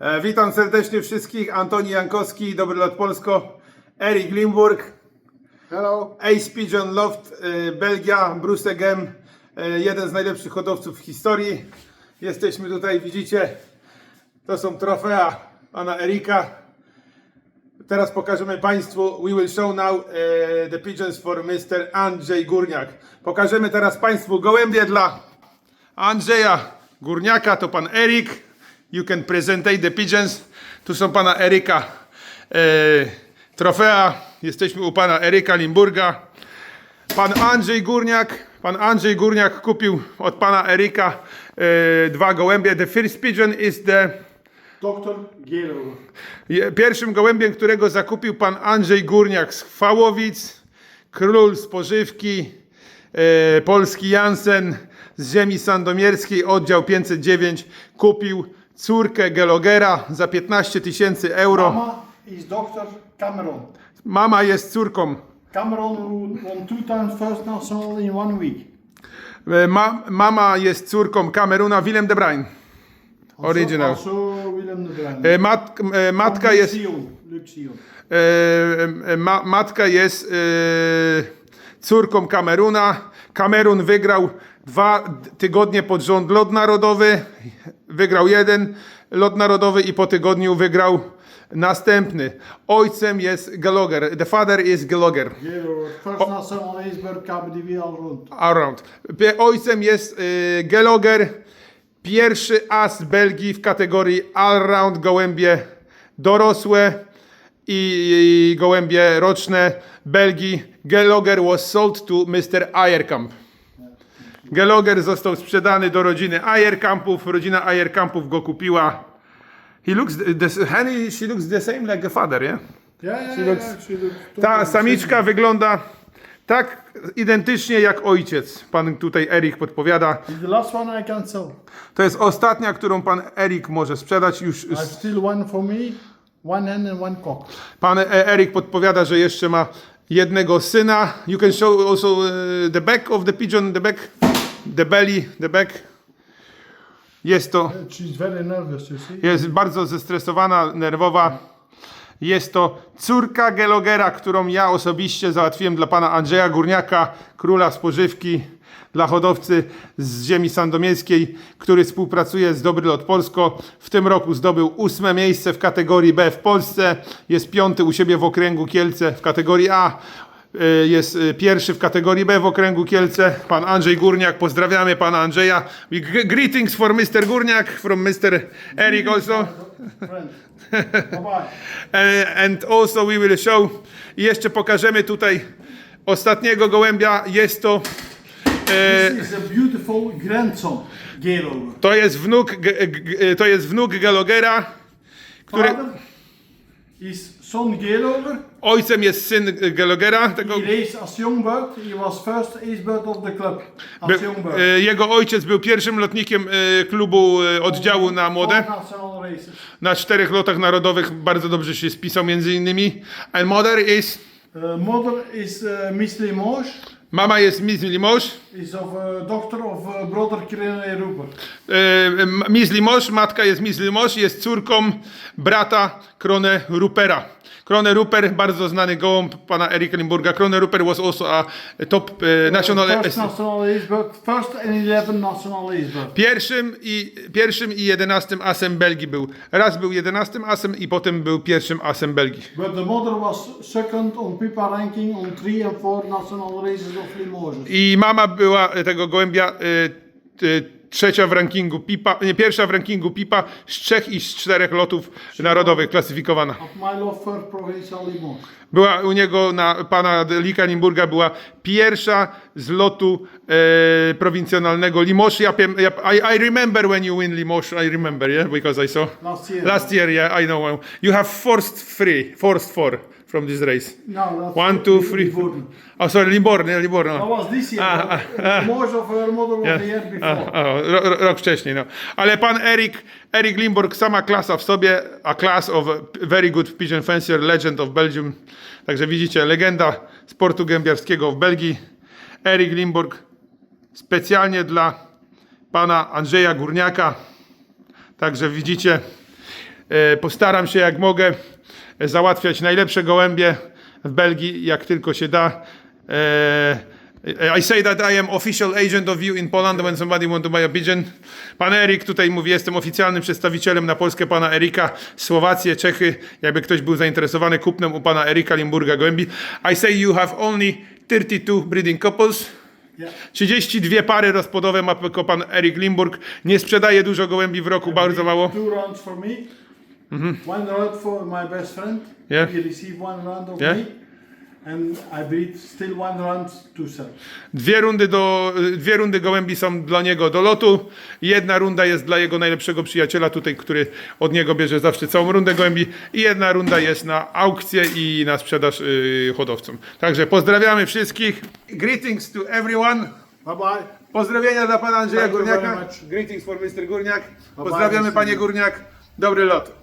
E, witam serdecznie wszystkich. Antoni Jankowski, Dobry Lot Polsko, Erik Limburg, Hello. Ace Pigeon Loft, e, Belgia, Brusegem, e, jeden z najlepszych hodowców w historii. Jesteśmy tutaj, widzicie, to są trofea pana Erika. Teraz pokażemy Państwu, we will show now the pigeons for Mr. Andrzej Górniak. Pokażemy teraz Państwu gołębie dla Andrzeja Górniaka, to pan Erik. You can presentate the pigeons. Tu są pana Erika e, trofea. Jesteśmy u pana Eryka Limburga. Pan Andrzej Górniak, pan Andrzej Górniak kupił od pana Eryka e, dwa gołębie. The first pigeon is the Dr. Gelo. je- pierwszym gołębiem, którego zakupił pan Andrzej Górniak z Chwałowic, król spożywki, e, polski Jansen z ziemi sandomierskiej, oddział 509, kupił córkę Gelogera za 15 tysięcy euro. Mama is Dr. Cameron. Mama jest córką. Cameron won two times first national in one week. E, Ma, mama jest córką Kameruna Willem de Bruyn. Also- Original. Also Willem de Bruyn. E, Mat, e, matka jest... Ma, matka jest córką Kameruna. Kamerun wygrał dwa tygodnie pod rząd lot narodowy. Wygrał jeden lot narodowy i po tygodniu wygrał następny. Ojcem jest Geloger. The father is Geloger. Gelo. First. Around. Pie- Ojcem jest y, Geloger. Pierwszy as Belgii w kategorii Allround gołębie dorosłe i, i gołębie roczne Belgii. Geloger was sold to Mr. Ayerkamp. Geloger został sprzedany do rodziny Ayerkampów. Rodzina Ayerkampów go kupiła. He looks, the, Henny, she looks the same like the father, yeah? Yeah, yeah, She yeah. looks- She looks Ta samiczka wygląda tak identycznie jak ojciec. Pan tutaj Erik podpowiada. The last one I can sell. To jest ostatnia, którą pan Erik może sprzedać. Już I still one for me, one hen and one cock. pan E- Erik podpowiada, że jeszcze ma jednego syna. You can show also uh, the back of the pigeon, the back, the belly, the back. Jest to, She's very nervous, you see. jest bardzo zestresowana, nerwowa. Jest to córka Gelogera, którą ja osobiście załatwiłem dla pana Andrzeja Górniaka, króla spożywki, dla hodowcy z ziemi sandomierskiej, który współpracuje z Dobry Lot Polsko. W tym roku zdobył ósme miejsce w kategorii B w Polsce. Jest piąty u siebie w okręgu Kielce w kategorii A. Y, Jest y, pierwszy w kategorii B w okręgu Kielce. Pan Andrzej Górniak, pozdrawiamy pana Andrzeja. Greetings for Mr. Górniak from Mr. Eric also. And also we will show. I jeszcze pokażemy tutaj ostatniego gołębia. Jest to. E, This is a beautiful grandson, Gelo. to jest wnuk, Ge- to jest wnuk Gelogera, który Father is son ojcem jest syn Gelogera. Tego, He raced as young bird. He was first of the club as by, e, jego ojciec był pierwszym lotnikiem e, klubu e, oddziału na młode. Na czterech lotach narodowych bardzo dobrze się spisał między innymi. And mother is. Uh, mother is uh, Miss Limoges. Mama jest Miss Limoges. Is of uh, doctor of uh, brother Kirene Rupert. E, Miss Limoges, matka jest Miss Limoges, jest córką brata Krone Rupera. Krone Ruper, bardzo znany gołąb pana Erika Limburga. Krone Ruper was also a top e, national... First national bird. First and eleven national ace bird. Pierwszym i, pierwszym i jedenastym asem Belgii był. Raz był jedenastym asem i potem był pierwszym asem Belgii. But the mother was second on PIPA ranking on three and four national races of Limoges. I mama była tego gołębia e, e, trzecia w rankingu PIPA, nie, pierwsza w rankingu PIPA z trzech i z czterech lotów narodowych klasyfikowana. Of my provincial Limoges. Była u niego, na pana Lika była pierwsza z lotu e, prowincjonalnego Limoges. Ja, I, I remember when you win Limoges, I remember, yeah, because I saw. Last year. Last year, yeah, I know. You have forced three, forced four from this race. No, that's One, two, three. Livorno. Oh, sorry, Liborn, yeah, Liborn. No. was this year. Ah, but Limoges of her mother was the year before. a, ro, ro- rok wcześniej, no. Ale pan Erik, Erik Limburg, sama klasa w sobie, a class of very good pigeon fancier, legend of Belgium. Także widzicie, legenda sportu gębiarskiego w Belgii. Erik Limburg, specjalnie dla pana Andrzeja Górniaka. Także widzicie, E, Postaram się jak mogę e, załatwiać najlepsze gołębie w Belgii, jak tylko się da. I say that I am official agent of you in Poland when somebody want to buy a pigeon. Pan Erik tutaj mówi, jestem oficjalnym przedstawicielem na Polskę pana Erika, Słowację, Czechy. Jakby ktoś był zainteresowany kupnem u pana Erika Limburga gołębi. I say you have only 32 breeding couples. Yeah. 32 pary rozpłodowe ma tylko pan Erik Limburg. Nie sprzedaje dużo gołębi w roku, bardzo mało. Two rounds for me. One round for my best friend. Yeah. He receive one round of Yeah. me. Dwie rundy, do, dwie rundy gołębi są dla niego do lotu. Jedna runda jest dla jego najlepszego przyjaciela tutaj, który od niego bierze zawsze całą rundę gołębi. I jedna runda jest na aukcję i na sprzedaż yy, hodowcom. Także pozdrawiamy wszystkich. Greetings to everyone. Bye bye. Pozdrowienia dla pana Andrzeja Thank Górniaka. Greetings for Mr. Górniak. Bye Pozdrawiamy bye. panie Górniak. Dobry lot.